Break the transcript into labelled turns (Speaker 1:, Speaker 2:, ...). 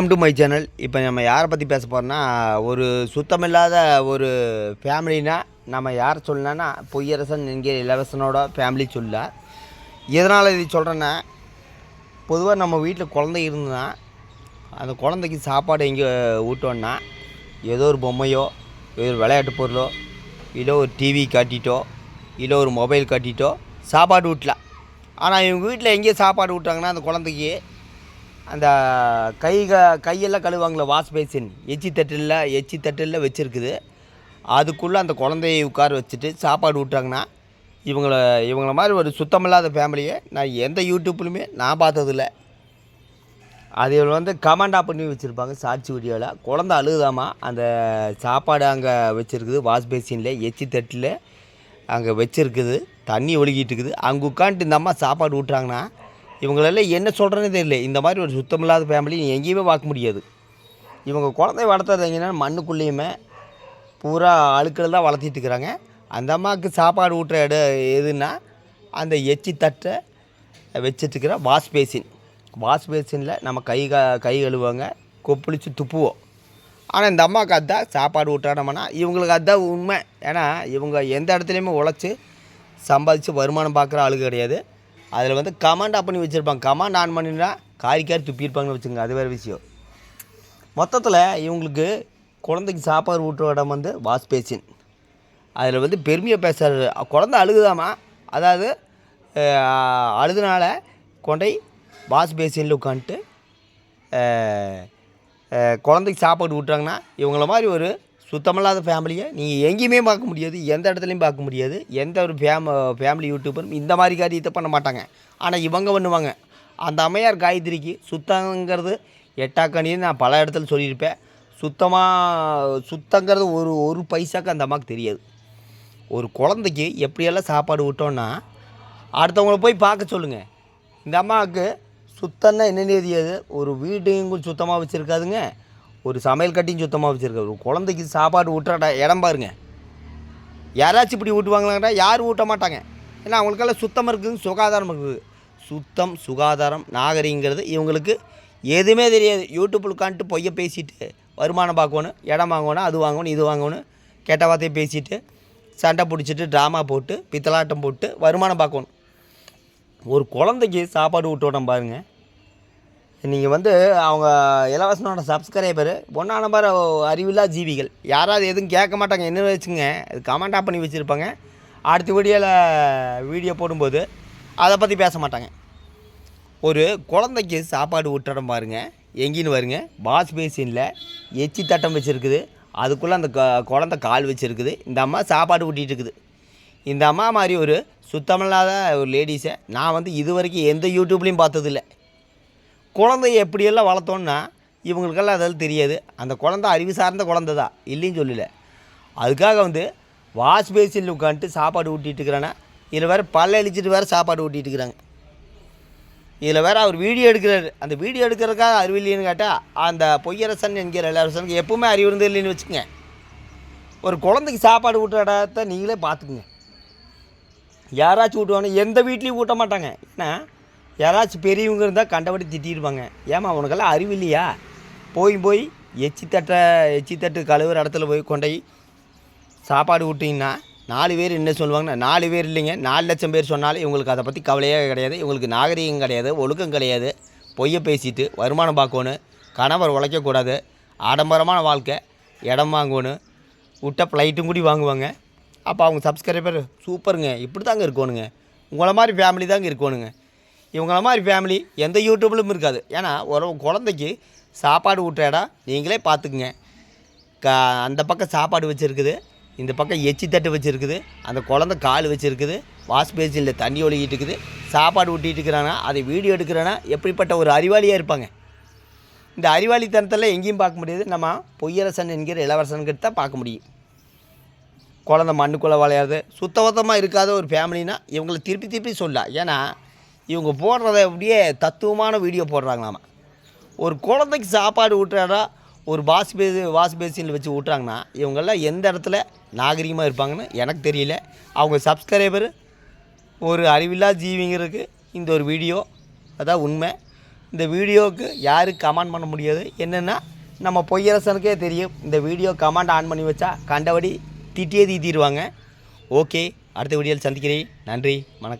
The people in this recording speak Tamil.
Speaker 1: வெல்கம் டு மை சேனல் இப்போ நம்ம யாரை பற்றி பேச போகிறோம்னா ஒரு சுத்தமில்லாத ஒரு ஃபேமிலினா நம்ம யாரை சொல்லலாம்னா பொய்யரசன் என்கிற இளவரசனோட ஃபேமிலி சொல்ல. எதனால் இது சொல்கிறேன்னா பொதுவாக நம்ம வீட்டில் குழந்தை இருந்ததுன்னா அந்த குழந்தைக்கு சாப்பாடு எங்கே ஊட்டோன்னா ஏதோ ஒரு பொம்மையோ ஏதோ ஒரு விளையாட்டு பொருளோ இல்லை ஒரு டிவி காட்டிட்டோ இல்லை ஒரு மொபைல் காட்டிட்டோ சாப்பாடு ஊட்டலாம். ஆனால் இவங்க வீட்டில் எங்கே சாப்பாடு ஊட்டாங்கன்னா அந்த குழந்தைக்கு அந்த கை க கையெல்லாம் கழுவாங்களே வாஷ் பேசின் எச்சி தட்டில் எச்சி தட்டில் வச்சுருக்குது. அதுக்குள்ளே அந்த குழந்தையை உட்கார வச்சுட்டு சாப்பாடு விட்டாங்கன்னா இவங்கள இவங்கள மாதிரி ஒரு சுத்தமில்லாத ஃபேமிலியை நான் எந்த யூடியூப்லையுமே நான் பார்த்ததில்ல. அது இவங்க வந்து கமெண்டாக பண்ணி வச்சுருப்பாங்க சாட்சி வீடியோவில் குழந்த அழுகுதாமா? அந்த சாப்பாடு அங்கே வச்சுருக்குது வாஷ் பேசினில் எச்சி தட்டில் அங்கே வச்சுருக்குது தண்ணி ஒழுகிட்டு இருக்குது. அங்கே உட்காந்துட்டு இந்த அம்மா சாப்பாடு ஊட்டுறாங்கன்னா இவங்களெல்லாம் என்ன சொல்கிறேன்னு தெரியல. இந்த மாதிரி ஒரு சுத்தமில்லாத ஃபேமிலி நீ எங்கேயுமே பார்க்க முடியாது. இவங்க குழந்தைய வளர்த்துறது எங்கன்னா மண்ணுக்குள்ளேயுமே பூரா அழுக்கள் தான் வளர்த்திட்டு இருக்கிறாங்க. அந்த அம்மாவுக்கு சாப்பாடு ஊட்டுற இடம் எதுன்னா அந்த எச்சி தட்டை வச்சிட்ருக்கிற வாஷ் பேசின் வாஷ் பேசினில் நம்ம கை க கை கழுவாங்க கொப்பளித்து துப்புவோம். ஆனால் இந்த அம்மாவுக்கு அதுதான் சாப்பாடு ஊட்டானோம்னா இவங்களுக்கு அதுதான் உண்மை. ஏன்னா இவங்க எந்த இடத்துலையுமே உழைச்சி சம்பாதிச்சு வருமானம் பார்க்குற ஆளு கிடையாது. அதில் வந்து கமாண்ட் ஆஃப் பண்ணி வச்சுருப்பாங்க. கமாண்ட் ஆன் பண்ணினா காரி துப்பியிருப்பாங்கன்னு வச்சுங்க அது வேறு விஷயம். மொத்தத்தில் இவங்களுக்கு குழந்தைக்கு சாப்பாடு ஊட்டுற இடம் வந்து வாஷ் பேசின் அதில் வந்து பெருமையாக பேசுகிறாரு குழந்த அழுகுதாமா? அதாவது அழுதுனால கொண்டை வாஷ் பேசினில் உட்காந்துட்டு குழந்தைக்கு சாப்பாடு ஊட்டுறாங்கன்னா இவங்கள மாதிரி ஒரு சுத்தமில்லாத ஃபேமிலியை நீங்கள் எங்கேயுமே பார்க்க முடியாது எந்த இடத்துலையும் பார்க்க முடியாது. எந்த ஒரு ஃபேம ஃபேமிலி யூடியூபரும் இந்த மாதிரி காரியத்தை பண்ண மாட்டாங்க. ஆனால் இவங்க பண்ணுவாங்க. அந்த அம்மையார் காயத்ரிக்கு சுத்தங்கிறது எட்டாக்கணின்னு நான் பல இடத்துல சொல்லியிருப்பேன். சுத்தமாக சுத்தங்கிறது ஒரு ஒரு பைசாக்கு அந்த அம்மாவுக்கு தெரியாது. ஒரு குழந்தைக்கு எப்படியெல்லாம் சாப்பாடு விட்டோன்னா அடுத்தவங்கள போய் பார்க்க சொல்லுங்கள் இந்த அம்மாவுக்கு சுத்தம்னா என்னென்ன தெரியாது ஒரு வீட்டையும் சுத்தமாக வச்சுருக்காதுங்க. ஒரு சமையல் கட்டியும் சுத்தமாக வச்சுருக்காரு. ஒரு குழந்தைக்கு சாப்பாடு ஊட்டுற இடம் பாருங்க. யாராச்சும் இப்படி ஊட்டுவாங்களாங்கடா யாரும் ஊட்ட மாட்டாங்க. ஏன்னா அவங்களுக்கெல்லாம் சுத்தம் இருக்குது சுகாதாரம் இருக்குது. சுத்தம் சுகாதாரம் நாகரிகங்கிறது இவங்களுக்கு எதுவுமே தெரியாது. யூடியூப்பில் உட்காந்துட்டு பொய்யை பேசிட்டு வருமானம் பார்க்கணும் இடம் வாங்கணும் அது வாங்கணும் இது வாங்கணும் கெட்ட வார்த்தையை பேசிட்டு சண்டை பிடிச்சிட்டு ட்ராமா போட்டு பித்தலாட்டம் போட்டு வருமானம் பார்க்கணும். ஒரு குழந்தைக்கு சாப்பாடு விட்டோடம் பாருங்கள் நீங்கள் வந்து அவங்க இலவசனோட சப்ஸ்கிரைபரு ஒன்றா நம்பர் அறிவில்லா ஜீவிகள். யாராவது எதுவும் கேட்க மாட்டாங்க என்ன வச்சுங்க அது கமெண்டாக பண்ணி வச்சுருப்பாங்க. அடுத்த வீடியோவில் வீடியோ போடும்போது அதை பற்றி பேச மாட்டாங்க. ஒரு குழந்தைக்கு சாப்பாடு விட்டுறம் பாருங்க எங்கேன்னு வருங்க வாஷ் பேசினில் எச்சி தட்டம் வச்சுருக்குது. அதுக்குள்ளே அந்த க- குழந்தை கால் வச்சுருக்குது. இந்த அம்மா சாப்பாடு ஊட்டிகிட்டு இருக்குது. இந்த அம்மா மாதிரி ஒரு சுத்தமில்லாத ஒரு லேடிஸை நான் வந்து இது வரைக்கும் எந்த யூடியூப்லேயும் பார்த்ததில்ல. குழந்தைய எப்படியெல்லாம் வளர்த்தோன்னா இவங்களுக்கெல்லாம் அதெல்லாம் தெரியாது. அந்த குழந்தை அறிவு சார்ந்த குழந்தை தான். இல்லைன்னு சொல்லல. அதுக்காக வந்து வாஷ் பேசினில் உட்காந்துட்டு சாப்பாடு ஊட்டிகிட்டு இருக்கிறான்னா இதில் வேறு பல்ல அழிச்சிட்டு வேறு சாப்பாடு ஊட்டிகிட்டு இருக்கிறாங்க. இதில் வேறு அவர் வீடியோ எடுக்கிறாரு. அந்த வீடியோ எடுக்கிறதுக்காக அறிவு இல்லைன்னு கேட்டால் அந்த பொய்யரசன் என்கிற இளவரசனுக்கு எப்பவுமே அறிவு இருந்து இல்லைன்னு வச்சுக்கோங்க. ஒரு குழந்தைக்கு சாப்பாடு ஊட்டுற இடத்த நீங்களே பார்த்துக்குங்க. யாராச்சும் ஊட்டுவாங்க எந்த வீட்லேயும் ஊட்ட மாட்டாங்க. ஏன்னா யாராச்சும் பெரியவங்க இருந்தால் கண்டபடி திட்டிருப்பாங்க. ஏமா உனக்கெல்லாம் அறிவு இல்லையா? போய் போய் எச்சி தட்டை எச்சி தட்டு கழுவுற இடத்துல போய் கொண்டை சாப்பாடு விட்டிங்கன்னா நாலு பேர் என்ன சொல்லுவாங்கன்னா நாலு பேர் இல்லைங்க நாலு லட்சம் பேர் சொன்னாலும் இவங்களுக்கு அதை பற்றி கவலையே கிடையாது. இவங்களுக்கு நாகரிகம் கிடையாது ஒழுக்கம் கிடையாது. பொய்யை பேசிட்டு வருமானம் பார்க்கணும் கணவர் உழைக்கக்கூடாது ஆடம்பரமான வாழ்க்கை இடம் வாங்கணும் விட்ட ஃப்ளைட்டும் கூடி வாங்குவாங்க. அப்போ அவங்க சப்ஸ்கிரைபர் சூப்பருங்க இப்படி தாங்க இருக்கணுங்க. உங்களை மாதிரி ஃபேமிலி தாங்க இருக்கணுங்க. இவங்கள மாதிரி ஃபேமிலி எந்த யூடியூப்லையும் இருக்காது. ஏன்னா ஒரு குழந்தைக்கு சாப்பாடு ஊட்டுற இடம் நீங்களே பார்த்துக்குங்க. க அந்த பக்கம் சாப்பாடு வச்சுருக்குது இந்த பக்கம் எச்சி தட்டு வச்சுருக்குது அந்த குழந்த கால் வச்சுருக்குது வாஷ் பேசினில் தண்ணி ஒழுகிட்டு இருக்குது சாப்பாடு ஊட்டிகிட்டு இருக்கிறானா அதை வீடியோ எடுக்கிறானா எப்படிப்பட்ட ஒரு அறிவாளியாக இருப்பாங்க? இந்த அறிவாளித்தனத்தில் எங்கேயும் பார்க்க முடியாது. நம்ம பொய்யரசன் என்கிற இளவரசன்கிட்ட தான் பார்க்க முடியும். குழந்த மண்ணுக்குள்ளே விளையாது. சுத்தபத்தமாக இருக்காத ஒரு ஃபேமிலினா இவங்களை திருப்பி திருப்பி சொல்லலாம். ஏன்னா இவங்க போடுறத அப்படியே தத்துவமான வீடியோ போடுறாங்களாமா. ஒரு குழந்தைக்கு சாப்பாடு ஊட்டுறாரா ஒரு வாஷ் பேசி வாஷ் பேசினில் வச்சு ஊட்டுறாங்கன்னா இவங்கெல்லாம் எந்த இடத்துல நாகரிகமாக இருப்பாங்கன்னு எனக்கு தெரியல. அவங்க சப்ஸ்கிரைபர் ஒரு அறிவில்லா ஜீவிங்கிறதுக்கு இந்த ஒரு வீடியோ அதான் உண்மை. இந்த வீடியோவுக்கு யாரும் கமெண்ட் பண்ண முடியாது? என்னென்னா நம்ம பொய்யரசனுக்கே தெரியும். இந்த வீடியோ கமெண்ட் ஆன் பண்ணி வச்சா கண்டபடி திட்டியே தீத்திடுவாங்க. ஓகே அடுத்த வீடியோவில் சந்திக்கிறேன். நன்றி வணக்கம்.